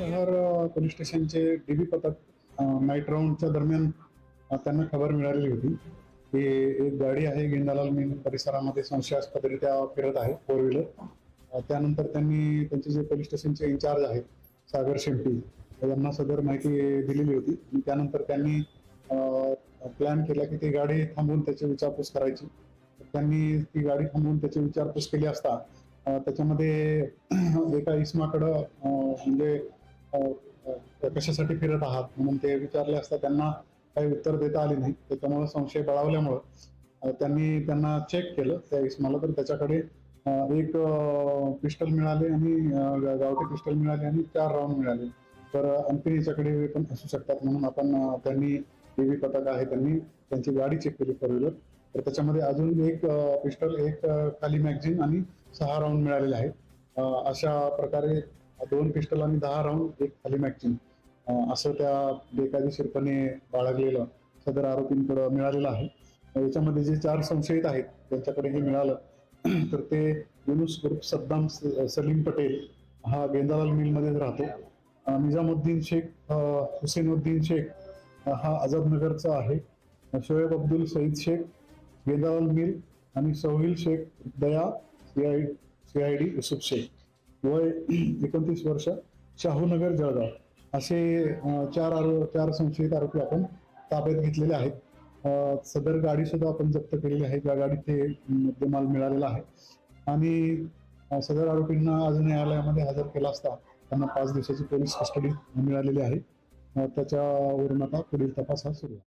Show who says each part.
Speaker 1: शहर पोलीस स्टेशनचे डीबी पथक नाईट राऊंडच्या दरम्यान त्यांना खबर मिळालेली होती. की एक गाडी आहे गेंदालाल मीन परिसरामध्ये संशयास्पदरित्या फिरत आहे फोर व्हीलर त्यानंतर त्यांनी त्यांचे जे पोलीस स्टेशनचे इन्चार्ज आहेत सागर शेंपी यांना सदर माहिती दिलेली होती. आणि त्यानंतर त्यांनी प्लॅन केला की ती गाडी थांबवून त्याची विचारपूस करायची. त्यांनी ती गाडी थांबवून त्याची विचारपूस केली असता त्याच्यामध्ये एका इसमाकडं म्हणजे कशासाठी फिरत आहात? म्हणून ते विचारले असता त्यांना काही उत्तर देता आले नाही. त्याच्यामुळे संशय बळावल्यामुळं त्यांनी त्यांना चेक केलं त्या इसमाला तर त्याच्याकडे एक पिस्टल मिळाले आणि गावठी पिस्टल मिळाले आणि चार राऊंड मिळाले. तर अंतिम याच्याकडे पण असू शकतात म्हणून आपण त्यांनी त्यांनी डीबी पथक आहे त्यांनी त्यांची गाडी चेक केली फोर व्हीलर तर त्याच्यामध्ये अजून एक पिस्टल एक खाली मॅगझिन आणि सहा राऊंड मिळालेले आहेत. अशा प्रकारे दोन पिस्टल आणि दहा राऊंड एक खाली मॅगझिन असं त्या बेकायदेशीरपणे बाळगलेलं सदर आरोपींकडे मिळालेलं आहे. याच्यामध्ये जे चार संशयित आहेत त्यांच्याकडे हे मिळालं तर ते युनुस ग्रुप सद्दाम सलीम पटेल हा गेंदालाल मिलमध्येच राहतो. निजामुद्दीन शेख हुसेनुद्दीन शेख हा आझादनगरचा आहे. शोएब अब्दुल सईद शेख गेंदालाल मिल आणि सोहिल शेख दया सीआय सीआयडी युसुफ शेख. वय एकोणतीस वर्ष शाहूनगर जळगाव. असे चार आरो चार संशयित आरोपी आपण ताब्यात घेतलेले आहेत. सदर गाडी सुद्धा आपण जप्त केलेली आहे. त्या गाडीत ते मुद्देमाल मिळालेला आहे. आणि सदर आरोपींना आज न्यायालयामध्ये हजर केला असता त्यांना पाच दिवसाची पोलीस कस्टडी मिळालेली आहे. त्याच्यावरून आता पुढील तपास हा सुरू आहे.